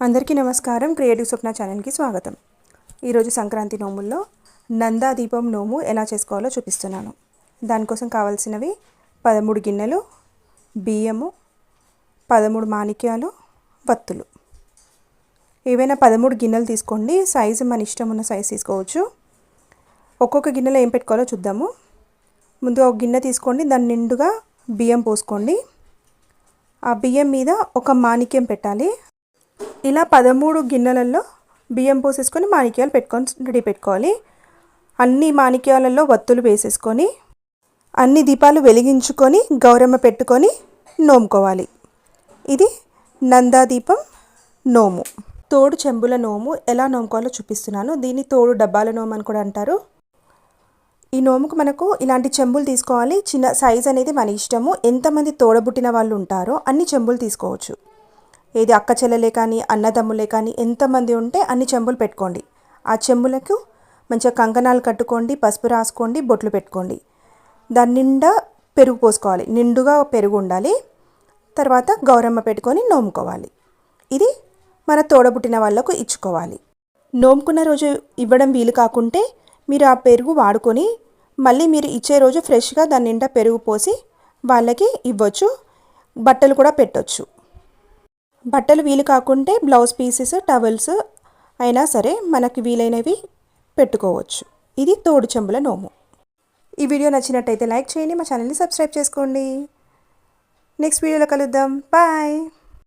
అందరికీ నమస్కారం. క్రియేటివ్ స్వప్న ఛానల్కి స్వాగతం. ఈరోజు సంక్రాంతి నోముల్లో నందా దీపం నోము ఎలా చేసుకోవాలో చూపిస్తున్నాను. దానికోసం కావాల్సినవి పదమూడు గిన్నెలు బియ్యము పదమూడు మాణిక్యాలు వత్తులు. ఏవైనా పదమూడు గిన్నెలు తీసుకోండి. సైజు మన ఇష్టం ఉన్న సైజు తీసుకోవచ్చు. ఒక్కొక్క గిన్నెలో ఏం పెట్టుకోవాలో చూద్దాము. ముందు ఒక గిన్నె తీసుకోండి. దాని నిండుగా బియ్యం పోసుకోండి. ఆ బియ్యం మీద ఒక మాణిక్యం పెట్టాలి. ఇలా పదమూడు గిన్నెలలో బియ్యం పోసేసుకొని మాణిక్యాలు పెట్టుకొని రెడీ పెట్టుకోవాలి. అన్ని మాణిక్యాలలో వత్తులు వేసేసుకొని అన్ని దీపాలు వెలిగించుకొని గౌరమ్మ పెట్టుకొని నోముకోవాలి. ఇది నందా దీపం నోము. తోడు చెంబుల నోము ఎలా నోముకోవాలో చూపిస్తున్నాను. దీన్ని తోడు డబ్బాల నోము అని కూడా అంటారు. ఈ నోముకు మనకు ఇలాంటి చెంబులు తీసుకోవాలి. చిన్న సైజ్ అనేది మన ఇష్టము. ఎంతమంది తోడబుట్టిన వాళ్ళు ఉంటారో అన్ని చెంబులు తీసుకోవచ్చు. ఏది అక్క చెల్లెలే కానీ అన్నదమ్ములే కానీ ఎంతమంది ఉంటే అన్ని చెంబులు పెట్టుకోండి. ఆ చెంబులకు మంచిగా కంకణాలు కట్టుకోండి పసుపు రాసుకోండి బొట్లు పెట్టుకోండి. దాని నిండా పెరుగు పోసుకోవాలి. నిండుగా పెరుగు ఉండాలి. తర్వాత గౌరమ్మ పెట్టుకొని నోముకోవాలి. ఇది మన తోడబుట్టిన వాళ్ళకు ఇచ్చుకోవాలి. నోముకున్న రోజు ఇవ్వడం వీలు కాకుంటే మీరు ఆ పెరుగు వాడుకొని మళ్ళీ మీరు ఇచ్చే రోజు ఫ్రెష్గా దాని నిండా పెరుగు పోసి వాళ్ళకి ఇవ్వచ్చు. బట్టలు కూడా పెట్టొచ్చు. బట్టలు వీలు కాకుంటే బ్లౌజ్ పీసెస్ టవల్స్ అయినా సరే మనకి వీలైనవి పెట్టుకోవచ్చు. ఇది తోడు చెంబుల నోము. ఈ వీడియో నచ్చినట్టయితే లైక్ చేయండి మా ఛానల్ని సబ్స్క్రైబ్ చేసుకోండి. నెక్స్ట్ వీడియోలో కలుద్దాం. బాయ్.